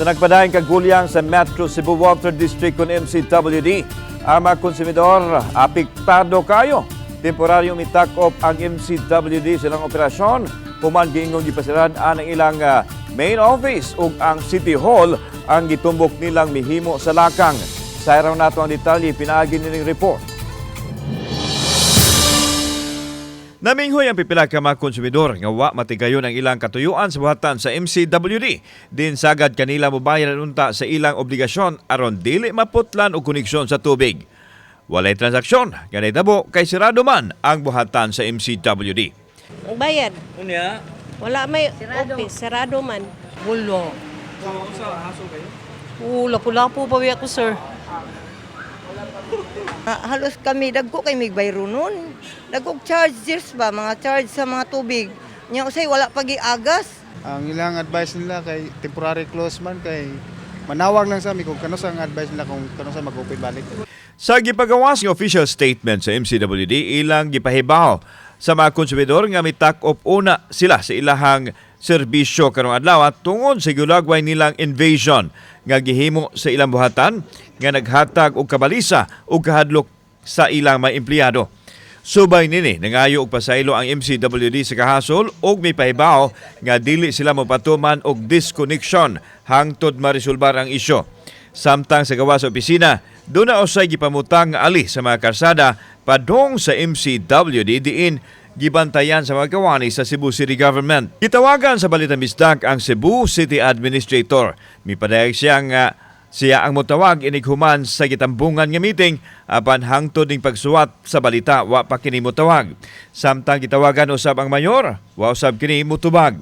Sa nagpadahing kagulyang sa Metro Cebu Water District kung MCWD, ang mga konsumidor apektado kayo. Temporaryong mitakop ang MCWD silang operasyon human giingong gipasiran ang ilang ah, main office ug ang City Hall ang gitumbok nilang mihimo sa lakang. Sa araw nato ang detalye pinaagi nining report. Naminghoy ang pipila ka mga konsumidor nga wa matigayon ang ilang katuyuan sa buhatan sa MCWD. Din sagad kanila mobayaran unta sa ilang obligasyon aron dili maputlan og koneksyon sa tubig. Walay transaksyon, ganay tabo kay sirado man ang buhatan sa MCWD. Ang bayad. Unya, Wala may office. Sarado man. Wala. sa haso kayo? Oo, lapu-lapu pa ako, sir. Ah, halos kami dagko kay mig bayro nun. Dagkog charges ba mga charge sa mga tubig. Nya usay wala pagi agas. Ang ilang advice nila kay temporary close man kay manawag lang sa amin kung kano sa ang advice nila kung kano sa mag-open balik. Sa gipagawas ng official statement sa MCWD, ilang gipahibaw sa mga konsumidor nga mitak-op una sila sa ilahang serbisyo karong adlaw at tungod sa gulagway nilang invasion nga gihimo sa ilang buhatan nga naghatag og kabalisa ug kahadlok sa ilang mga empleyado. Subay nini nangayo og pasaylo ang MCWD sa kahasol ug may pahibaw nga dili sila mopatuman og disconnection hangtod marisulbar ang isyo. Samtang sa gawa sa opisina, doon na usay gipamutang ali sa mga karsada padong sa MCWD diin gibantayan sa mga kawani sa Cebu City Government. Gitawagan sa Balita Misdak ang Cebu City Administrator. Mipadayag siya nga siya ang mutawag inighuman sa gitambungan nga meeting apan hangtod ning pagsuwat sa balita wa pa kini mutawag. Samtang gitawagan usab ang mayor, wa usab kini mutubag.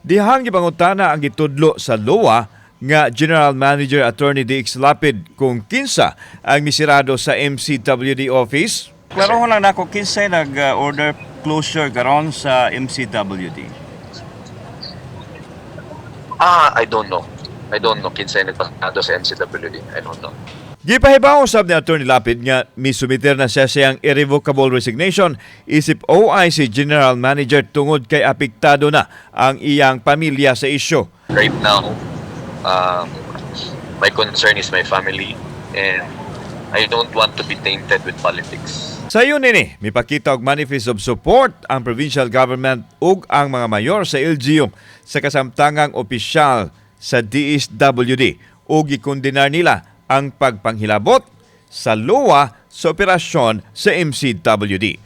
Dihang gipangutana ang gitudlo sa LOA nga General Manager Attorney DX Lapid kung kinsa ang misirado sa MCWD office. Klaro lang nako kinsay nag-order closure karon sa MCWD. Ah, I don't know. I don't know kinsay nagpasado sa MCWD. I don't know. Gipahibaw usab ni Attorney Lapid nga misumiter na siya siyang irrevocable resignation isip OIC General Manager tungod kay apektado na ang iyang pamilya sa isyo. Right now, um, my concern is my family and I don't want to be tainted with politics. Sa iyo nini, mipakita og manifest of support ang provincial government ug ang mga mayor sa LGU sa kasamtangang opisyal sa DSWD ug gikondenar nila ang pagpanghilabot sa luwa sa operasyon sa MCWD.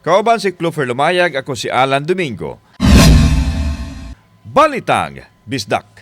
Kauban si Clover Lumayag, ako si Alan Domingo. Balitang Bisdak.